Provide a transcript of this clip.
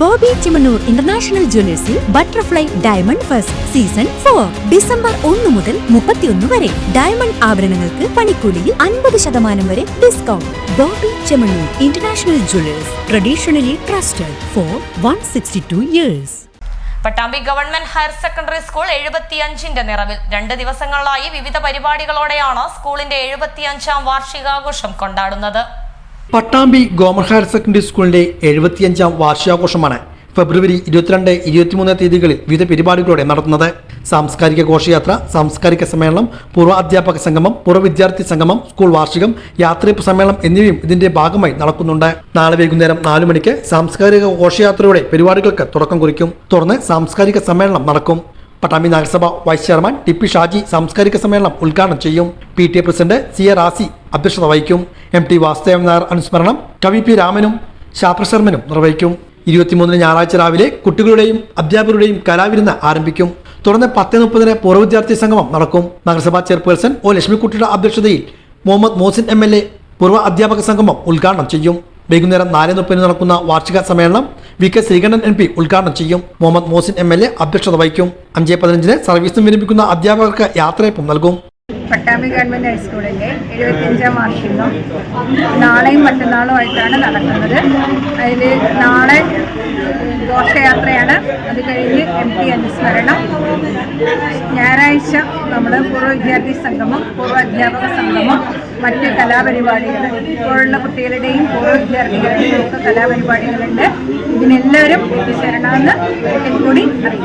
Bobby Chemmanur international ജ്വല്ലേഴ്സിൽ butterfly diamond first season four. December ഒന്ന് മുതൽ മുപ്പത്തിയൊന്ന് വരെ. ഡയമണ്ട് ആഭരണങ്ങൾക്ക് പണിക്കൂലിയിൽ അൻപത് ശതമാനം വരെ discount Bobby Chemmanur international jewellers traditionally trusted for one sixty two years. Pattambi government higher secondary school എഴുപത്തിയഞ്ചിന്റെ നിറവിൽ രണ്ട് ദിവസങ്ങളിലായി വിവിധ പരിപാടികളോടെയാണ് സ്കൂളിന്റെ എഴുപത്തിയഞ്ചാം വാർഷികാഘോഷം കൊണ്ടാടുന്നത്. പട്ടാമ്പി ഗോമർ ഹയർ സെക്കൻഡറി സ്കൂളിന്റെ എഴുപത്തിയഞ്ചാം വാർഷികാഘോഷമാണ് ഫെബ്രുവരി ഇരുപത്തിരണ്ട് ഇരുപത്തിമൂന്ന് തീയതികളിൽ വിവിധ പരിപാടികളോടെ നടത്തുന്നത്. സാംസ്കാരിക ഘോഷയാത്ര സാംസ്കാരിക സമ്മേളനം പൂർവ അധ്യാപക സംഗമം പൂർവ വിദ്യാർത്ഥി സംഗമം സ്കൂൾ വാർഷികം യാത്രയപ്പ് സമ്മേളനം എന്നിവയും ഇതിന്റെ ഭാഗമായി നടക്കുന്നുണ്ട്. നാളെ വൈകുന്നേരം നാലു മണിക്ക് സാംസ്കാരിക ഘോഷയാത്രയുടെ പരിപാടികൾക്ക് തുടക്കം കുറിക്കും. തുടർന്ന് സാംസ്കാരിക സമ്മേളനം നടക്കും. പട്ടാമ്പി നഗരസഭ vice chairman T P Shaji സാംസ്കാരിക സമ്മേളനം ഉദ്ഘാടനം ചെയ്യും. P T A president C A Razi അധ്യക്ഷത വഹിക്കും. എം ടി വാസുദേവൻ നായർ അനുസ്മരണം കവി പി രാമനും ശാപ്രശർമ്മനും നിർവഹിക്കും. ഇരുപത്തിമൂന്നിന് ഞായറാഴ്ച രാവിലെ കുട്ടികളുടെയും അധ്യാപകരുടെയും കലാവിരുന്ന് ആരംഭിക്കും. തുടർന്ന് പത്ത് മുപ്പതിന് പൂർവ വിദ്യാർത്ഥി സംഗമം നടക്കും. നഗരസഭാ ചെയർപേഴ്സൺ ഒ ലക്ഷ്മിക്കുട്ടിയുടെ അധ്യക്ഷതയിൽ Muhammad Mohsin M L A പൂർവ അധ്യാപക സംഗമം ഉദ്ഘാടനം ചെയ്യും. വൈകുന്നേരം നാല് മുപ്പതിന് നടക്കുന്ന വാർഷിക സമ്മേളനം V K Sreekantan M P ഉദ്ഘാടനം ചെയ്യും. Muhammad Mohsin M L A അധ്യക്ഷത വഹിക്കും. അഞ്ച് പതിനഞ്ചിന് സർവീസിന് വിരമിക്കുന്ന അധ്യാപകർക്ക് യാത്രയപ്പും നൽകും. പട്ടാമ്പി ഗവൺമെന്റ് ഹൈസ്കൂളിന്റെ എഴുപത്തിയഞ്ചാം വാർഷികം നാളെയും മറ്റന്നാളുമായിട്ടാണ് നടക്കുന്നത്. അതിൽ നാളെ ഘോഷയാത്രയാണ്. അത് കഴിഞ്ഞ് എം പി അനുസ്മരണം ഞായറാഴ്ച നമ്മുടെ പൂർവ വിദ്യാർത്ഥി സംഗമം പൂർവ അധ്യാപക സംഗമം മറ്റ് കലാപരിപാടികൾ ഇപ്പോഴുള്ള കുട്ടികളുടെയും പൂർവ വിദ്യാർത്ഥികളുടെയും ഒക്കെ കലാപരിപാടികളുണ്ട്. ഇതിനെല്ലാവരും എത്തിച്ചേരണമെന്ന് കൂടി